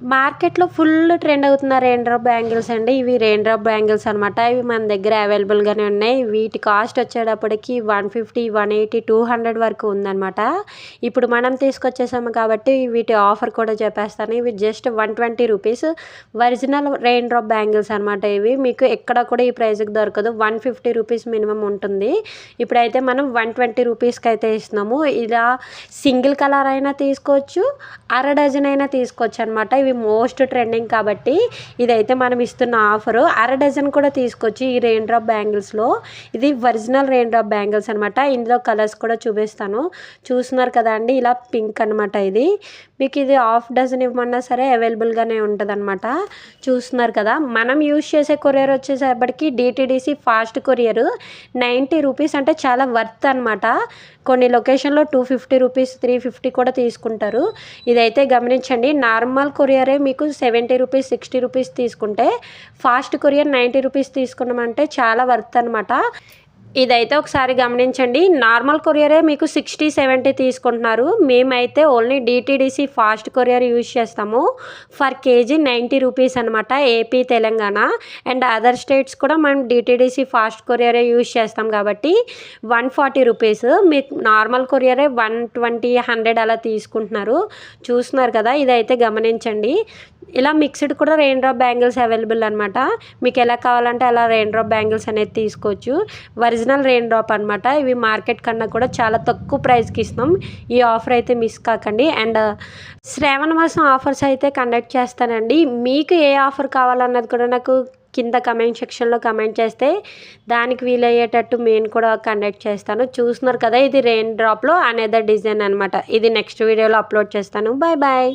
మార్కెట్లో full trend అవుతున్న rain drop bangles అండి. ఇవి రెయిన్ డ్రాప్ బ్యాంగిల్స్ అనమాట ఇవి మన దగ్గర అవైలబుల్గానే ఉన్నాయి. వీటి కాస్ట్ వచ్చేటప్పటికి one fifty one eighty two hundred వరకు ఉందన్నమాట. ఇప్పుడు మనం తీసుకొచ్చేసాము కాబట్టి వీటి ఆఫర్ కూడా చెప్పేస్తాను. ఇవి just one twenty rupees original rain drop bangles అనమాట ఇవి. మీకు ఎక్కడ కూడా ఈ ప్రైస్కి దొరకదు. వన్ ఫిఫ్టీ రూపీస్ మినిమం ఉంటుంది. ఇప్పుడైతే మనం వన్ ట్వంటీ రూపీస్కి అయితే ఇస్తున్నాము. ఇలా సింగిల్ కలర్ అయినా తీసుకోవచ్చు. అర డజన్ అయినా తీసుకోవచ్చు అనమాట ఇవి మోస్ట్ ట్రెండింగ్ కాబట్టి ఇదైతే మనం ఇస్తున్న ఆఫరు. అర డజన్ కూడా తీసుకోవచ్చు ఈ రెయిన్ డ్రాప్ బ్యాంగిల్స్లో ఇది ఒరిజినల్ రెయిన్ డ్రాప్ బ్యాంగిల్స్ అనమాట ఇందులో కలర్స్ కూడా చూపిస్తాను. చూస్తున్నారు కదా అండి ఇలా పింక్ అనమాట ఇది. మీకు ఇది హాఫ్ డజన్ ఇవ్వమన్నా సరే అవైలబుల్గానే ఉంటుంది అనమాట చూస్తున్నారు కదా మనం యూజ్ చేసే courier వచ్చేసేపటికి DTDC fast courier ninety rupees అంటే చాలా వర్త్ అనమాట కొన్ని లొకేషన్లో two fifty rupees three fifty కూడా తీసుకుంటారు. ఇదైతే గమనించండి నార్మల్ కొరియర్ మీకు సెవెంటీ రూపీస్ సిక్స్టీ రూపీస్ తీసుకుంటే ఫాస్ట్ కొరియర్ నైంటీ రూపీస్ తీసుకున్నామంటే చాలా వర్త్ అనమాట ఇదైతే ఒకసారి గమనించండి. నార్మల్ కొరియరే మీకు సిక్స్టీ సెవెంటీ తీసుకుంటున్నారు. మేమైతే only DTDC fast courier use చేస్తాము. ఫర్ కేజీ నైంటీ రూపీస్ అనమాట AP Telangana. And other states కూడా మనం డిటీడీసీ ఫాస్ట్ కొరియరే యూజ్ చేస్తాం కాబట్టి వన్ ఫార్టీ రూపీస్. మీకు నార్మల్ కొరియరే వన్ ట్వంటీ హండ్రెడ్ అలా తీసుకుంటున్నారు. చూస్తున్నారు కదా ఇదైతే గమనించండి. ఇలా మిక్స్డ్ కూడా రెయిన్ డ్రాప్ బ్యాంగిల్స్ అవైలబుల్ అనమాట మీకు ఎలా కావాలంటే అలా రెయిన్ డ్రాప్ బ్యాంగిల్స్ అనేది తీసుకోవచ్చు. ఒరిజినల్ రెయిన్ డ్రాప్ అనమాట ఇవి మార్కెట్ కన్నా కూడా చాలా తక్కువ ప్రైస్కి ఇస్తాం ఈ ఆఫర్ అయితే మిస్ కాకండి. అండ్ uh, శ్రావణ మాసం ఆఫర్స్ అయితే కండక్ట్ చేస్తానండి. మీకు ఏ ఆఫర్ కావాలన్నది కూడా నాకు కింద కమెంట్ సెక్షన్లో కమెంట్ చేస్తే దానికి వీలయ్యేటట్టు నేను కూడా కండక్ట్ చేస్తాను. చూస్తున్నారు కదా ఇది రెయిన్ డ్రాప్లో అనేదర్ డిజైన్ అనమాట ఇది నెక్స్ట్ వీడియోలో అప్లోడ్ చేస్తాను. Bye bye